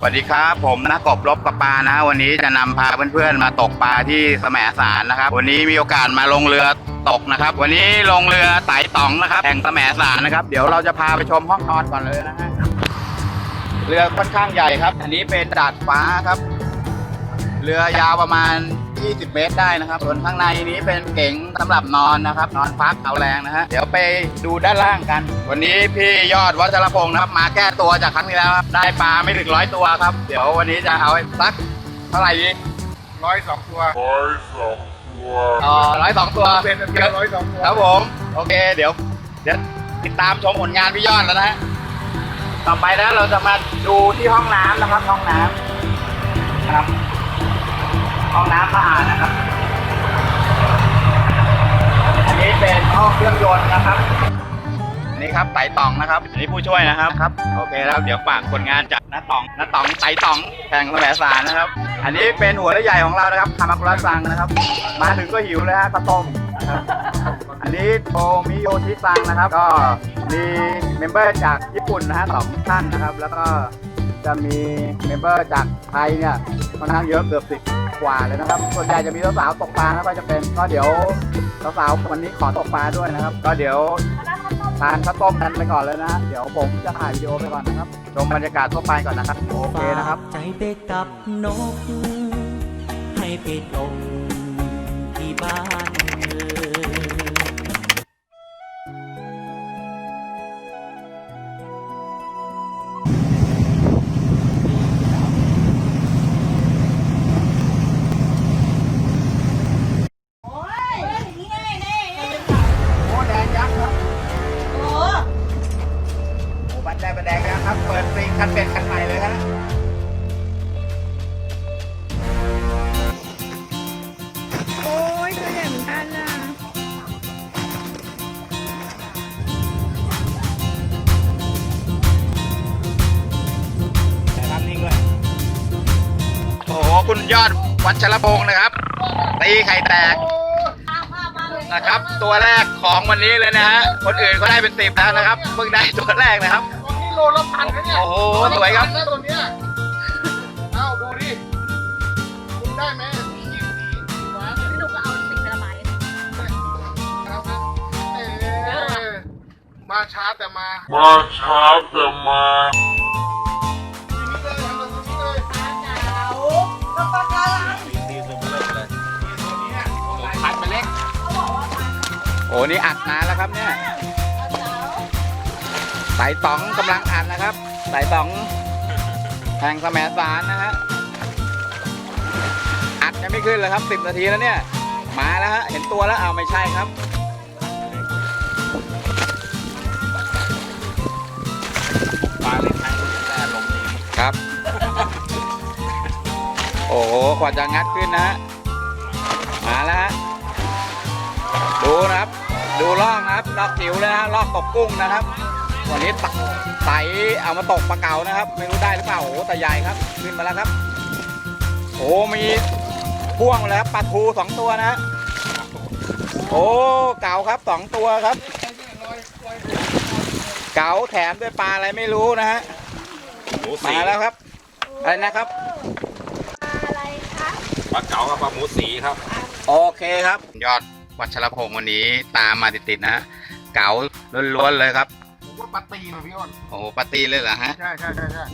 สวัสดีครับผมนักกบลบกับปลานะ วันนี้จะนำพาเพื่อนๆมาตกปลาที่แสมสารนะครับ วันนี้มีโอกาสมาลงเรือตกนะครับ วันนี้ลงเรือไต่ตองนะครับแห่งแสมสารนะครับ เดี๋ยวเราจะพาไปชมห้องนอนก่อนเลยนะฮะเรือค่อนข้างใหญ่ครับ อันนี้เป็นดาดฟ้าครับ เรือยาวประมาณ 20 เมตรได้นะครับส่วนข้างในนี้เป็นเก๋งสำหรับนอนนะครับ นอนพักเอาแรงนะฮะเดี๋ยวไปดูด้านล่างกัน วันนี้พี่ยอดวัชรพงศ์นะครับ มาแก้ตัวจากครั้งที่แล้วครับได้ปลาไม่ถึงร้อยตัวครับ เดี๋ยววันนี้จะเอาให้สักเท่าไหร่ดีร้อยสองตัวร้อยสองตัวอ๋อร้อยสองตัวเป็นเพียงร้อยสองตัวครับผมโอเค เดี๋ยวเดี๋ยวติดตามชมผลงานพี่ยอดแล้วนะฮะต่อไปนะเราจะมาดูที่ห้องน้ำนะครับห้องน้ำนะครับ ห้องน้ำสะอาดนะครับ อันนี้เป็นห้องเครื่องยนต์นะครับอันนี้ครับไต่ตองนะครับอันนี้ผู้ช่วยนะครับครับ โอเคแล้วเดี๋ยวฝากผลงานจากน้าตองน้าตองไต่ตองแข่งแสมสารนะครับ อันนี้เป็นหัวเรือใหญ่ของเรานะครับคามาคุระซังนะครับ มาถึงก็หิวเลยฮะข้าวต้มนะครับอันนี้โทมิโยชิซังนะครับ ก็มีเมมเบอร์จากญี่ปุ่นนะฮะสองท่านนะครับ แล้วก็จะมีเมมเบอร์จากไทยเนี่ยค่อนข้างเยอะเกือบสิบ กว่าเลยนะครับ ส่วนใหญ่จะมีสาวๆตกปลานะก็จะเป็นก็เดี๋ยวสาวๆวันนี้ขอตกปลาด้วยนะครับ ก็เดี๋ยวทานข้าวต้มกันไปก่อนเลยนะเดี๋ยวผมจะถ่ายวิดีโอไปก่อนนะครับชมบรรยากาศทั่วไปก่อนนะครับโอเคนะครับใจไปกับนกให้ไปตรงที่บ้าน คันเป็ดคันใหม่เลยฮะโอ้ยตัวใหญ่เหมือนกันอะแต่ภาพนิ่งด้วยโอ้โหคุณยอดวัชรพงศ์นะครับ ตีไข่แตกนะครับ ตัวแรกของวันนี้เลยนะฮะ คนอื่นเขาได้เป็นสิบแล้วนะครับเพิ่งได้ตัวแรกนะครับ โลละพันนะเนี่ยโอ้โหสวยครับ โลละพันนะตัวเนี้ยเอ้าดูดิคุณได้ไหมมีกี่สีวะพี่หนูก็เอาสิ่งไประบายเอาครับเอ๊ะมาช้าแต่มามาช้าแต่มาทีนี้เลยทำแบบนี้เลยปลาเก๋าปลาปลาเก๋าพันไปเล็ก โอ้นี่อัดนานแล้วครับเนี่ย สายต๋องกำลังอัดนะครับ สายต๋องแห่งแสมสารนะฮะอัดยังไม่ขึ้นเลยครับสิบนาทีแล้วเนี่ยมาแล้วฮะเห็นตัวแล้วเอาวไม่ใช่ครับปลาเล็กแต่ลมดีครับ โอ้โหกว่าจะงัดขึ้นนะฮะมาแล้วฮะดูนะครับ ดูลอกนะครับลอกจิ๋วเลยนะลอกตกกุ้งนะครับ วันนี้ตักไตเอามาตกปลาเก๋านะครับ ไม่รู้ได้หรือเปล่าโอ้โหแต่ใหญ่ครับ ขึ้นมาแล้วครับ โอ้มีพ่วงมาแล้วครับปลาทูสองตัวนะฮะโอ้เก๋าครับสองตัวครับ เก๋าแถมด้วยปลาอะไรไม่รู้นะฮะมาแล้วครับอะไรนะครับอะไรคะปลาเก๋ากับปลาหมูสีครับ โอเคครับ ยอดวัชรพงศ์วันนี้ตามมาติดๆนะฮะเก๋าล้วนๆเลยครับผม ว่าปลาตีนเหรอพี่อ้นโอ้โหปลาตีนเลยเหรอฮะ ใช่ใช่ใช่ใช่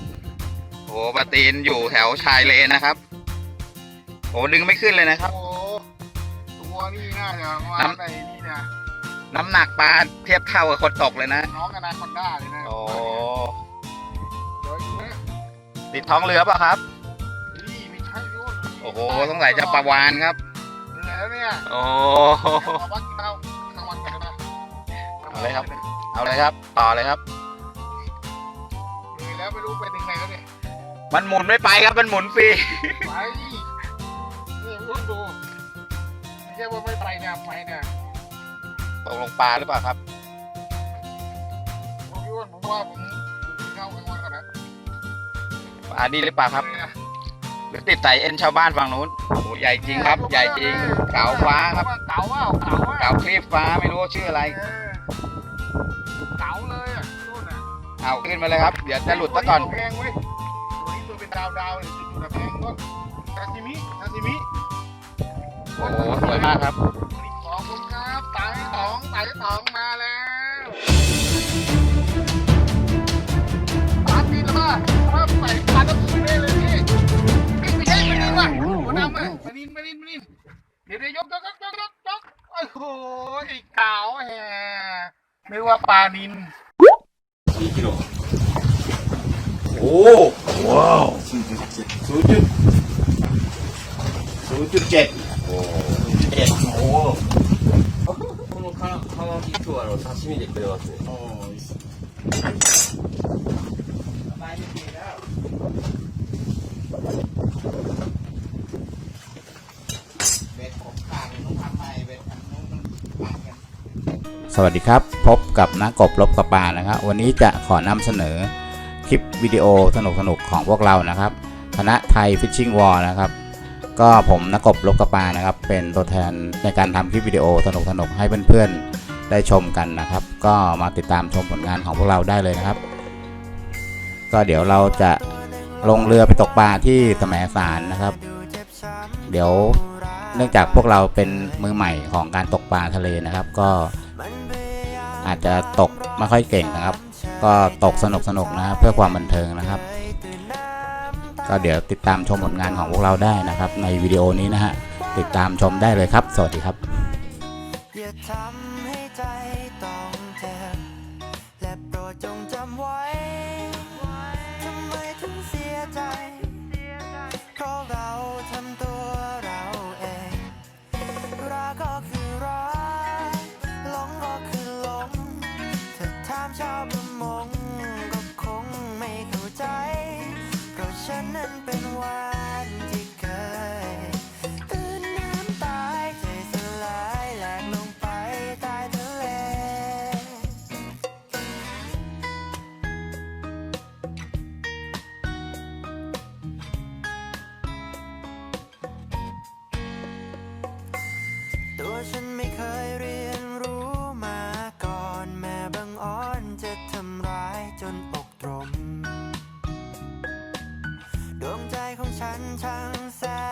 โอ้โหปลาตีนอยู่แถวชายเลนนะครับ โอ้ดึงไม่ขึ้นเลยนะครับ โอ้ตัวนี่น่าจะว่าน้ำ ในนี่นะน้ำหนักปลาเทียบเท่ากับคนตกเลยนะ น้องอนาคอนด้าเลยนะโอ้เดี๋ยวอยู่นะติดท้องเรือเปล่ะครับ นี่ไม่ใช่พี่อ้นโอ้โหสงสัยจะปลาวานครับ แล้วเนี่ยโอ้เอาบ้านกินเอากลางวันกันนะเอาเลยครับ เอาเลยครับ ต่อเลยครับ เลยแล้วไม่รู้ไปถึงไหนแล้วเนี่ยมันหมุนไม่ไปครับ มันหมุนฟรี ไปนี่รุ่นดูไม่ใช่ว่าไม่ไปเนี่ยไปเนี่ยตกลงปลาหรือเปล่าครับ ผมพี่อ้วนผมว่าผมเข้ากลางวันก่อนนะปลาดีหรือเปล่าครับเลยนะหรือติดไตเอ็นชาวบ้านฝั่งนู้นโอ้โหใหญ่จริงครับ ใหญ่จริงเก๋าฟ้าครับ เก๋าว่าเก๋าว่าเก๋าคลีบฟ้าไม่รู้ว่าชื่ออะไร เออ เก๋าเลยอะรุ่นอะเอาขึ้นมาเลยครับ เดี๋ยวจะหลุดซะก่อน ตัวแพงเว้ยตัวนี้ตัวเป็นดาวดาวเนี่ยจะอยู่กับแพงต้นซาซิมิซาซิมิโอ้โหสวยมากครับ ขอบคุณครับไต่ตองไต่ตองมาแล้วปาตีนแล้วป่ะถ้าใส่ปลาต้องกินได้เลยพี่พี่ไม่ใช่ไม่นินว่ะหัวดำอะไม่นินไม่นินไม่นินเดี๋ยวเดี๋ยวยกยกยกยกยกยกโอ้โหไอ้ขาวแฮไม่ว่าปลานิน おおว้าวศูนย์จุดศูนย์จุดเจ็ดโอ้เจ็ดโอ้ このかカワギ今日あの刺身でくれますね。 สวัสดีครับ พบกับนักกบลบกับปลานะครับ วันนี้จะขอนำเสนอ คลิปวิดีโอสนุกๆของพวกเรานะครับคณะไทยฟิชชิ่งวอลนะครับ ก็ผมนักกบลบกับปลานะครับ เป็นตัวแทนในการทำคลิปวิดีโอสนุกๆให้เพื่อนๆได้ชมกันนะครับ ก็มาติดตามชมผลงานของพวกเราได้เลยนะครับ ก็เดี๋ยวเราจะลงเรือไปตกปลาที่แสมสารนะครับ เดี๋ยวเนื่องจากพวกเราเป็นมือใหม่ของการตกปลาทะเลนะครับ ก็อาจจะตกไม่ค่อยเก่งนะครับ ก็ตกสนุกสนุกนะครับเพื่อความบันเทิงนะครับ ก็เดี๋ยวติดตามชมผลงานของพวกเราได้นะครับ ในวิดีโอนี้นะฮะติดตามชมได้เลยครับ สวัสดีครับ นนั้นเป็นวัน ฉัน